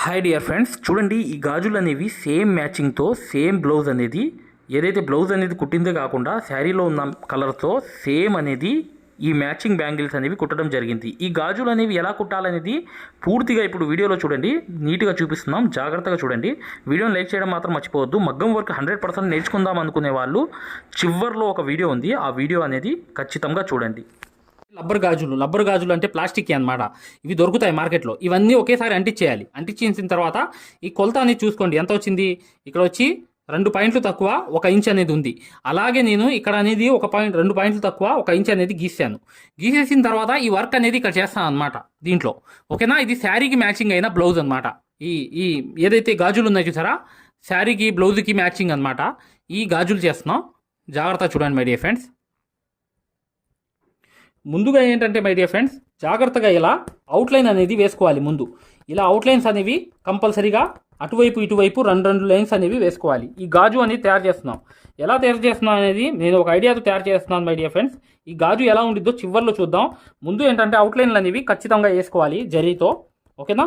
Hi dear friends చూడండి ఈ గాజులు అనేవి సేమ్ మ్యాచింగ్తో సేమ్ బ్లౌజ్ అనేది ఏదైతే బ్లౌజ్ అనేది కుట్టిందే కాకుండా శారీలో ఉన్న కలర్తో సేమ్ అనేది ఈ మ్యాచింగ్ బ్యాంగిల్స్ అనేవి కుట్టడం జరిగింది. ఈ గాజులు అనేవి ఎలా కుట్టాలనేది పూర్తిగా ఇప్పుడు వీడియోలో చూడండి. నీట్గా చూపిస్తున్నాం. జాగ్రత్తగా చూడండి. వీడియోని లైక్ చేయడం మాత్రం మర్చిపోవద్దు. మగ్గం వర్క్ హండ్రెడ్ పర్సెంట్ నేర్చుకుందాం అనుకునే వాళ్ళు చివర్లో ఒక వీడియో ఉంది. ఆ వీడియో అనేది ఖచ్చితంగా చూడండి. రబ్బర్ గాజులు. రబ్బర్ గాజులు అంటే ప్లాస్టిక్ అనమాట ఇవి దొరుకుతాయి మార్కెట్లో. ఇవన్నీ ఒకేసారి అంటించేయాలి అంటించేసిన తర్వాత ఈ కొలత అనేది చూసుకోండి. ఎంత వచ్చింది? ఇక్కడ వచ్చి రెండు పాయింట్లు తక్కువ ఒక ఇంచ్ అనేది ఉంది. అలాగే నేను ఇక్కడ అనేది ఒక పాయింట్ రెండు పాయింట్లు తక్కువ ఒక ఇంచ్ అనేది గీసాను. గీసేసిన తర్వాత ఈ వర్క్ అనేది ఇక్కడ చేస్తాను అనమాట దీంట్లో. ఓకేనా? ఇది శారీకి మ్యాచింగ్ అయిన బ్లౌజ్ అనమాట ఈ ఈ ఏదైతే గాజులు ఉన్నాయో చూసారా? శారీకి బ్లౌజ్కి మ్యాచింగ్ అనమాట ఈ గాజులు చేస్తున్నాం. జాగ్రత్త చూడండి మై డియర్ ఫ్రెండ్స్. ముందుగా ఏంటంటే మై డియర్ ఫ్రెండ్స్ జాగ్రత్తగా ఇలా అవుట్లైన్ అనేది వేసుకోవాలి ముందు. ఇలా అవుట్లైన్స్ అనేవి కంపల్సరీగా అటువైపు ఇటువైపు రెండు రెండు లైన్స్ అనేవి వేసుకోవాలి. ఈ గాజు అనేది తయారు చేస్తున్నాం. ఎలా తయారు చేస్తున్నాం అనేది నేను ఒక ఐడియాతో తయారు చేస్తున్నాను మై డియర్ ఫ్రెండ్స్ ఈ గాజు ఎలా ఉండిద్దో చివర్లో చూద్దాం. ముందు ఏంటంటే అవుట్లైన్లు అనేవి ఖచ్చితంగా వేసుకోవాలి జరీతో. ఓకేనా?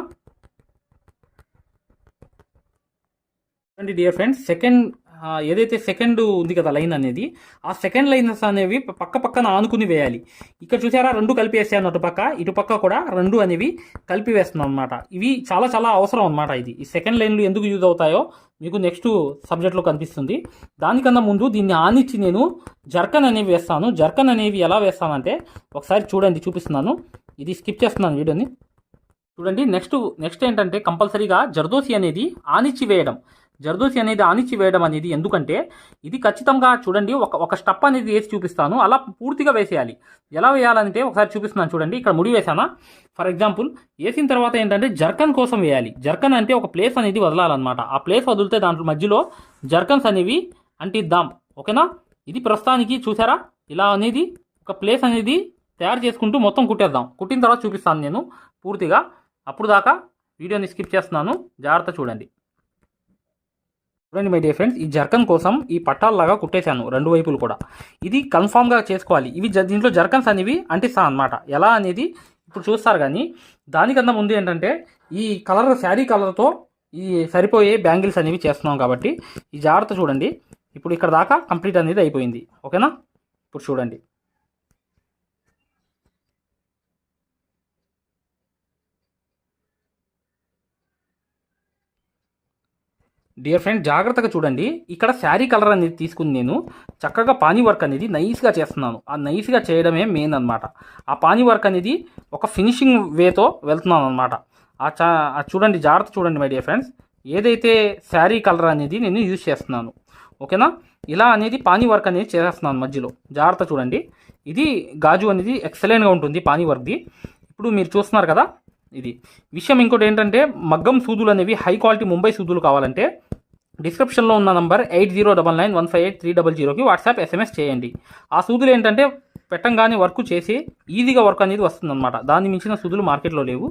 అండి డియర్ ఫ్రెండ్స్ సెకండ్ ఏదైతే సెకండ్ ఉంది కదా లైన్ అనేది ఆ సెకండ్ లైన్స్ అనేవి పక్క పక్కన ఆనుకుని వేయాలి. ఇక్కడ చూసారా రెండు కలిపి వేసాను అటుపక్క ఇటుపక్క కూడా రెండు అనేవి కలిపి వేస్తున్నాం అనమాట ఇవి చాలా చాలా అవసరం అనమాట ఇది. ఈ సెకండ్ లైన్లు ఎందుకు యూజ్ అవుతాయో మీకు నెక్స్ట్ సబ్జెక్ట్లో కనిపిస్తుంది. దానికన్నా ముందు దీన్ని ఆనిచ్చి నేను జర్కన్ అనేవి వేస్తాను. జర్కన్ అనేవి ఎలా వేస్తానంటే ఒకసారి చూడండి చూపిస్తున్నాను. ఇది స్కిప్ చేస్తున్నాను వీడియోని. చూడండి నెక్స్ట్ నెక్స్ట్ ఏంటంటే కంపల్సరీగా జర్దోసి అనేది ఆనిచ్చి వేయడం. జర్దోసి అనేది ఆనిచ్చి వేయడం అనేది ఎందుకంటే ఇది ఖచ్చితంగా చూడండి ఒక ఒక స్టప్ అనేది వేసి చూపిస్తాను. అలా పూర్తిగా వేసేయాలి. ఎలా వేయాలంటే ఒకసారి చూపిస్తున్నాను చూడండి. ఇక్కడ ముడి వేసానా ఫర్ ఎగ్జాంపుల్ వేసిన తర్వాత ఏంటంటే జర్కన్ కోసం వేయాలి. జర్కన్ అంటే ఒక ప్లేస్ అనేది వదలాలన్నమాట. ఆ ప్లేస్ వదిలితే దాంట్లో మధ్యలో జర్కన్స్ అనేవి అంటిద్దాం. ఓకేనా? ఇది ప్రస్తుతానికి చూసారా? ఇలా అనేది ఒక ప్లేస్ అనేది తయారు చేసుకుంటూ మొత్తం కుట్టేద్దాం. కుట్టిన తర్వాత చూపిస్తాను నేను పూర్తిగా. అప్పుడు దాకా వీడియోని స్కిప్ చేస్తున్నాను. జాగ్రత్త చూడండి. చూడండి మై డియర్ ఫ్రెండ్స్ ఈ జర్కన్ కోసం ఈ పట్టాల్లాగా కుట్టేశాను రెండు వైపులు కూడా. ఇది కన్ఫామ్గా చేసుకోవాలి. ఇవి జ- దీంట్లో జర్కన్స్ అనేవి అంటిస్తాను అనమాట ఎలా అనేది ఇప్పుడు చూస్తారు కానీ దానికన్నా ముందు ఏంటంటే ఈ కలర్ శారీ కలర్తో ఈ సరిపోయే బ్యాంగిల్స్ అనేవి చేస్తున్నాం కాబట్టి ఈ జాగ్రత్త చూడండి. ఇప్పుడు ఇక్కడ దాకా కంప్లీట్ అనేది అయిపోయింది. ఓకేనా? ఇప్పుడు చూడండి. డియర్ ఫ్రెండ్ జాగ్రత్తగా చూడండి. ఇక్కడ శారీ కలర్ అనేది తీసుకుని నేను. చక్కగా పానీ వర్క్ అనేది నైస్గా చేస్తున్నాను. ఆ నైస్గా చేయడమే మెయిన్ అనమాట ఆ పానీ వర్క్ అనేది ఒక ఫినిషింగ్ వేతో వెళ్తున్నాను అనమాట ఆ చా చూడండి జాగ్రత్త చూడండి మై డియర్ ఫ్రెండ్స్ ఏదైతే శారీ కలర్ అనేది నేను యూజ్ చేస్తున్నాను. ఓకేనా? ఇలా అనేది పానీ వర్క్ అనేది చేసేస్తున్నాను మధ్యలో. జాగ్రత్త చూడండి. ఇది గాజు అనేది ఎక్సలెంట్గా ఉంటుంది పానీ వర్క్ది. ఇప్పుడు మీరు చూస్తున్నారు కదా? ఇది. విషయం ఇంకోటి ఏంటంటే మగ్గం సూదులు అనేవి హై క్వాలిటీ ముంబై సూదులు కావాలంటే డిస్క్రిప్షన్లో ఉన్న number eight zero double nine one five eight three double జీరోకి వాట్సాప్ ఎస్ఎంఎస్ చేయండి. ఆ సూదులు ఏంటంటే పెట్టంగానే వర్క్ చేసి ఈజీగా వర్క్ అనేది వస్తుందన్నమాట. దాన్ని మించిన సూదులు మార్కెట్లో లేవు.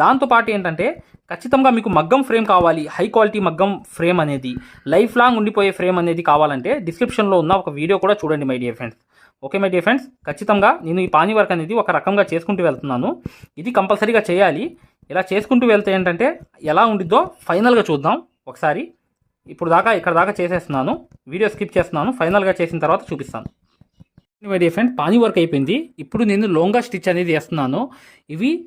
దాంతోపాటు ఏంటంటే ఖచ్చితంగా మీకు మగ్గం ఫ్రేమ్ కావాలి. హై క్వాలిటీ మగ్గం ఫ్రేమ్ అనేది లైఫ్ లాంగ్ ఉండిపోయే ఫ్రేమ్ అనేది కావాలంటే డిస్క్రిప్షన్లో ఉన్న ఒక వీడియో కూడా చూడండి my dear friends. Okay my dear friends? ఖచ్చితంగా నేను ఈ పానీ వర్క్ అనేది ఒక రకంగా చేసుకుంటూ వెళ్తున్నాను. ఇది కంపల్సరీగా చేయాలి. ఇలా చేసుకుంటూ వెళ్తే ఏంటంటే ఎలా ఉండిద్దో ఫైనల్గా చూద్దాం. ఒకసారి ఇప్పుడు దాకా ఇక్కడ దాకా చేసేస్తున్నాను. వీడియో స్కిప్ చేస్తున్నాను. ఫైనల్గా చేసిన తర్వాత చూపిస్తాను. మై డియర్ ఫ్రెండ్ పానీ వర్క్ అయిపోయింది. ఇప్పుడు నేను లోంగా స్టిచ్ అనేది వేస్తున్నాను. ఇవి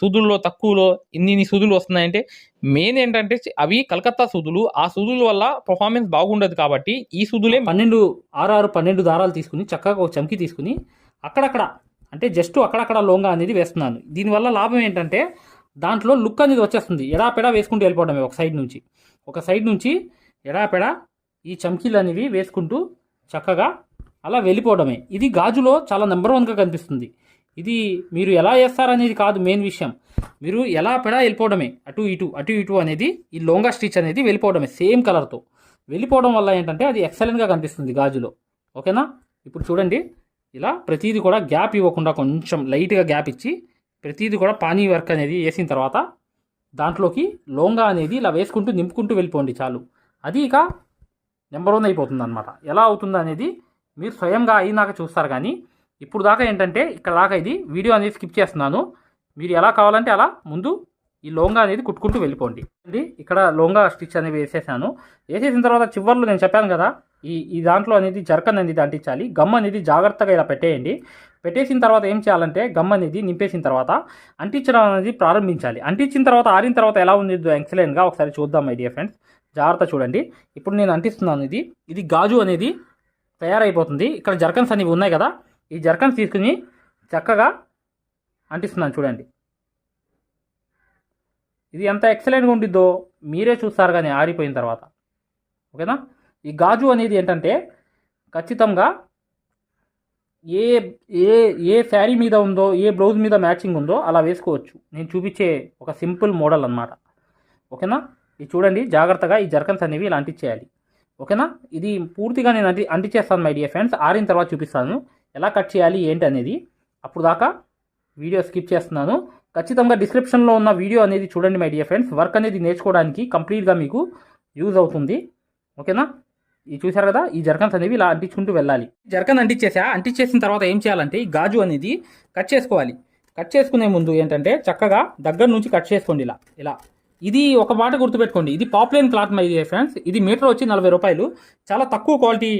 సూదుల్లో తక్కువలో ఇన్ని ఇన్ని సూదులు వస్తున్నాయంటే మెయిన్ ఏంటంటే అవి కలకత్తా సూదులు. ఆ సూదుల వల్ల పర్ఫార్మెన్స్ బాగుండదు కాబట్టి ఈ సూదులే పన్నెండు ఆరు ఆరు పన్నెండు దారాలు తీసుకుని చక్కగా ఒక చమ్కి తీసుకుని అక్కడక్కడ అంటే జస్ట్ అక్కడక్కడ లోంగా అనేది వేస్తున్నాను. దీనివల్ల లాభం ఏంటంటే దాంట్లో లుక్ అనేది వచ్చేస్తుంది. ఎడాపెడా వేసుకుంటూ వెళ్ళిపోవడమే ఒక సైడ్ నుంచి. ఒక సైడ్ నుంచి ఎడాపెడా ఈ చమ్కీలు అనేవి వేసుకుంటూ చక్కగా అలా వెళ్ళిపోవడమే. ఇది గాజులో చాలా నెంబర్ వన్గా కనిపిస్తుంది. ఇది మీరు ఎలా వేస్తారనేది కాదు మెయిన్ విషయం. మీరు ఎలా పెడా వెళ్ళిపోవడమే. అటు ఇటు అటు ఇటు అనేది ఈ లోంగా స్టిచ్ అనేది వెళ్ళిపోవడమే సేమ్ కలర్తో వెళ్ళిపోవడం వల్ల ఏంటంటే అది ఎక్సలెంట్గా కనిపిస్తుంది గాజులో. ఓకేనా? ఇప్పుడు చూడండి. ఇలా ప్రతిదీ కూడా గ్యాప్ ఇవ్వకుండా కొంచెం లైట్గా గ్యాప్ ఇచ్చి ప్రతిదీ కూడా పానీ వర్క్ అనేది వేసిన తర్వాత దాంట్లోకి లోంగా అనేది ఇలా వేసుకుంటూ నింపుకుంటూ వెళ్ళిపోండి చాలు. అది ఇక నెంబర్ వన్ అయిపోతుంది అనమాట ఎలా అవుతుంది అనేది మీరు స్వయంగా అయినాక చూస్తారు కానీ ఇప్పుడు దాకా ఏంటంటే ఇక్కడ దాకా ఇది వీడియో అనేది స్కిప్ చేస్తున్నాను. మీరు ఎలా కావాలంటే అలా ముందు ఈ లోంగా అనేది కుట్టుకుంటూ వెళ్ళిపోండి. అండి ఇక్కడ లోంగా స్టిచ్ అనేది వేసేసాను. వేసేసిన తర్వాత చివర్లో నేను చెప్పాను కదా ఈ ఈ దాంట్లో అనేది జర్కన్ అనేది అంటించాలి. గమ్ అనేది జాగ్రత్తగా ఇలా పెట్టేయండి. పెట్టేసిన తర్వాత ఏం చేయాలంటే గమ్ అనేది నింపేసిన తర్వాత అంటించడం అనేది ప్రారంభించాలి. అంటించిన తర్వాత ఆరిన తర్వాత ఎలా ఉంది ఎక్సలెంట్గా ఒకసారి చూద్దాం మై డియర్ ఫ్రెండ్స్ జాగ్రత్త చూడండి. ఇప్పుడు నేను అంటిస్తున్నాను ఇది. ఇది గాజు అనేది తయారైపోతుంది. ఇక్కడ జర్కన్స్ అనేవి ఉన్నాయి కదా ఈ జర్కన్స్ తీసుకుని చక్కగా అంటిస్తున్నాను చూడండి. ఇది ఎంత ఎక్సలెంట్గా ఉండిద్దో మీరే చూస్తారు కానీ ఆరిపోయిన తర్వాత. ఓకేనా? ఈ గాజు అనేది ఏంటంటే ఖచ్చితంగా ఏ ఏ ఏ శారీ మీద ఉందో ఏ బ్లౌజ్ మీద మ్యాచింగ్ ఉందో అలా వేసుకోవచ్చు. నేను చూపించే ఒక సింపుల్ మోడల్ అన్నమాట. ఓకేనా? ఇది చూడండి జాగ్రత్తగా ఈ జర్కన్స్ అనేవి ఇలా అంటించేయాలి. ఓకేనా? ఇది పూర్తిగా నేను అంటి అంటించేస్తాను మై డియర్ ఫ్రెండ్స్. ఆరిన తర్వాత చూపిస్తాను. ఎలా కట్ చేయాలి ఏంటి అనేది అప్పుడు దాకా వీడియో స్కిప్ చేస్తున్నాను. ఖచ్చితంగా డిస్క్రిప్షన్లో ఉన్న వీడియో అనేది చూడండి మై డియర్ ఫ్రెండ్స్ వర్క్ అనేది నేర్చుకోవడానికి కంప్లీట్గా మీకు యూజ్ అవుతుంది. ఓకేనా? ఇది చూసారు కదా ఈ జర్కన్స్ అనేవి ఇలా అంటించుకుంటూ వెళ్ళాలి. జర్కన్ అంటించేసా? అంటించేసిన తర్వాత ఏం చేయాలంటే ఈ గాజు అనేది కట్ చేసుకోవాలి. కట్ చేసుకునే ముందు ఏంటంటే చక్కగా దగ్గర నుంచి కట్ చేసుకోండి ఇలా. ఇలా. ఇది ఒక మాట గుర్తుపెట్టుకోండి. ఇది popular cloth my dear friends ఇది మీటర్ వచ్చి నలభై రూపాయలు. చాలా తక్కువ క్వాలిటీ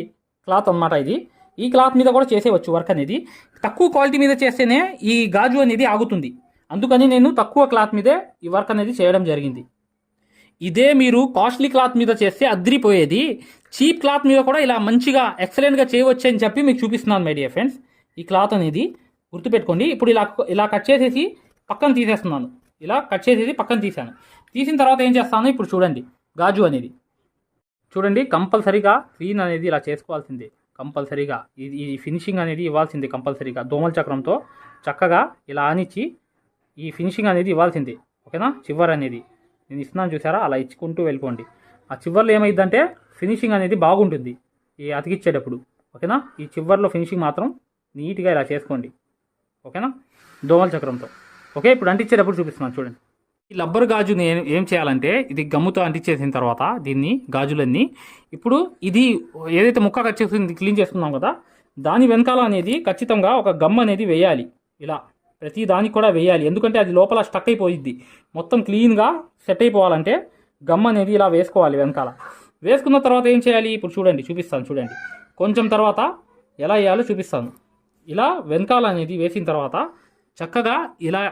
క్లాత్ అన్నమాట ఇది. ఈ క్లాత్ మీద కూడా చేసేవచ్చు వర్క్ అనేది. తక్కువ క్వాలిటీ మీద చేస్తేనే ఈ గాజు అనేది ఆగుతుంది. అందుకని నేను తక్కువ క్లాత్ మీదే ఈ వర్క్ అనేది చేయడం జరిగింది. ఇదే మీరు కాస్ట్లీ క్లాత్ మీద చేస్తే అద్రిపోయేది. చీప్ క్లాత్ మీద కూడా ఇలా మంచిగా ఎక్సలెంట్గా చేయవచ్చు అని చెప్పి మీకు చూపిస్తున్నాను మై డియర్ ఫ్రెండ్స్ ఈ క్లాత్ అనేది గుర్తుపెట్టుకోండి. ఇప్పుడు ఇలా ఇలా కట్ చేసేసి పక్కన తీసేస్తున్నాను. ఇలా కట్ చేసేసి పక్కన తీసాను తీసిన తర్వాత ఏం చేస్తాను? ఇప్పుడు చూడండి. గాజు అనేది. చూడండి కంపల్సరీగా క్లీన్ అనేది ఇలా చేసుకోవాల్సిందే. కంపల్సరీగా. ఇది ఈ ఫినిషింగ్ అనేది ఇవ్వాల్సింది కంపల్సరీగా. దోమల చక్రంతో చక్కగా ఇలా ఆనిచ్చి ఈ ఫినిషింగ్ అనేది ఇవ్వాల్సిందే. ఓకేనా? చివర్ అనేది. నేను ఇస్తున్నాను చూసారా? అలా ఇచ్చుకుంటూ వెళ్ళిపోండి. ఆ చివర్లో ఏమైందంటే ఫినిషింగ్ అనేది బాగుంటుంది ఈ అతికిచ్చేటప్పుడు. ఓకేనా? ఈ చివర్లో ఫినిషింగ్ మాత్రం నీట్గా ఇలా చేసుకోండి. ఓకేనా? దోమల చక్రంతో. ఓకే? ఇప్పుడు అంటించేటప్పుడు చూపిస్తున్నాను చూడండి. ఈ రబ్బర్ గాజు నేను ఏం చేయాలంటే ఇది గమ్ముతో అంటించేసిన తర్వాత దీన్ని గాజులన్నీ ఇప్పుడు ఇది ఏదైతే ముక్క కట్ చేస్తుంది క్లీన్ చేసుకున్నాం కదా దాని వెనకాల అనేది ఖచ్చితంగా ఒక గమ్ అనేది వేయాలి. ఇలా ప్రతి దానికి కూడా వేయాలి. ఎందుకంటే అది లోపల స్టక్ అయిపోయిద్ది. మొత్తం క్లీన్గా సెట్ అయిపోవాలంటే గమ్ అనేది ఇలా వేసుకోవాలి వెనకాల. వేసుకున్న తర్వాత ఏం చేయాలి? ఇప్పుడు చూడండి చూపిస్తాను చూడండి. కొంచెం తర్వాత ఎలా వేయాలో చూపిస్తాను. ఇలా వెనకాల అనేది వేసిన తర్వాత చక్కగా ఇలా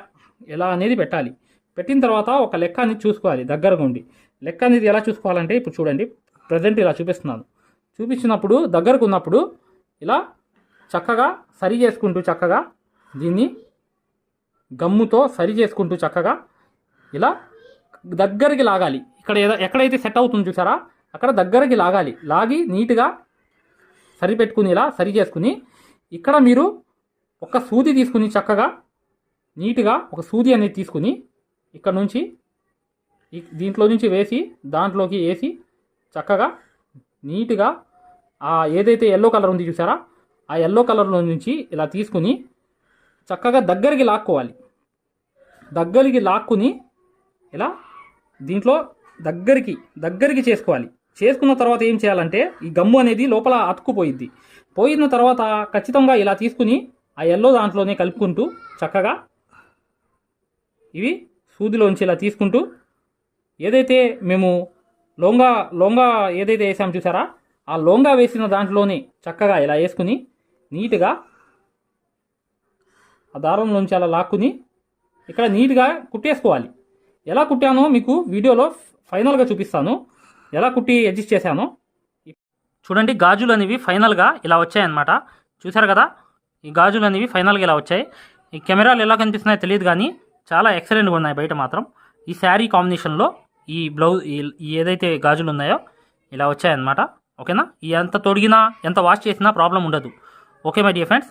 ఎలా అనేది పెట్టాలి. పెట్టిన తర్వాత ఒక లెక్క అనేది చూసుకోవాలి దగ్గరగా ఉండి. లెక్క అనేది ఎలా చూసుకోవాలంటే ఇప్పుడు చూడండి ప్రజెంట్ ఇలా చూపిస్తున్నాను. చూపించినప్పుడు దగ్గరకు ఉన్నప్పుడు ఇలా చక్కగా సరి చేసుకుంటూ చక్కగా దీన్ని గమ్ముతో సరి చేసుకుంటూ చక్కగా ఇలా దగ్గరికి లాగాలి. ఇక్కడ ఏదో ఎక్కడైతే సెట్ అవుతుందో చూసారా అక్కడ దగ్గరికి లాగాలి. లాగి నీట్గా సరిపెట్టుకుని ఇలా సరి చేసుకుని ఇక్కడ మీరు ఒక సూది తీసుకుని చక్కగా నీట్గా ఒక సూది అనేది తీసుకుని ఇక్కడ నుంచి దీంట్లో నుంచి వేసి దాంట్లోకి వేసి చక్కగా నీట్గా ఆ ఏదైతే ఎల్లో కలర్ ఉంది చూసారా ఆ ఎల్లో కలర్లో నుంచి ఇలా తీసుకుని చక్కగా దగ్గరికి లాక్కోవాలి. దగ్గరికి లాక్కుని ఇలా దీంట్లో దగ్గరికి దగ్గరికి చేసుకోవాలి. చేసుకున్న తర్వాత ఏం చేయాలంటే ఈ గమ్ము అనేది లోపల అతుక్కుపోయిద్ది. పోయిన తర్వాత ఖచ్చితంగా ఇలా తీసుకుని ఆ ఎల్లో దాంట్లోనే కలుపుకుంటూ చక్కగా ఇవి సూదిలోంచి ఇలా తీసుకుంటూ ఏదైతే మేము లోంగా లోంగా ఏదైతే వేసాం చూసారా ఆ లోంగా వేసిన దాంట్లోనే చక్కగా ఇలా వేసుకుని నీట్గా ఆ దారంలోంచి అలా లాక్కుని ఇక్కడ నీట్గా కుట్టేసుకోవాలి. ఎలా కుట్టానో మీకు వీడియోలో ఫైనల్గా చూపిస్తాను. ఎలా కుట్టి అడ్జస్ట్ చేశానో. చూడండి గాజులు అనేవి ఫైనల్గా ఇలా వచ్చాయన్నమాట. చూసారు కదా? ఈ గాజులు అనేవి ఫైనల్గా ఇలా వచ్చాయి. ఈ కెమెరాలు ఎలా కనిపిస్తున్నాయో తెలియదు కానీ చాలా ఎక్సలెంట్గా ఉన్నాయి బయట మాత్రం. ఈ శారీ కాంబినేషన్లో ఈ బ్లౌజ్ ఏదైతే గాజులు ఉన్నాయో ఇలా వచ్చాయన్నమాట. ఓకేనా? ఈ ఎంత తొడిగినా ఎంత వాష్ చేసినా ప్రాబ్లం ఉండదు. Okay my dear friends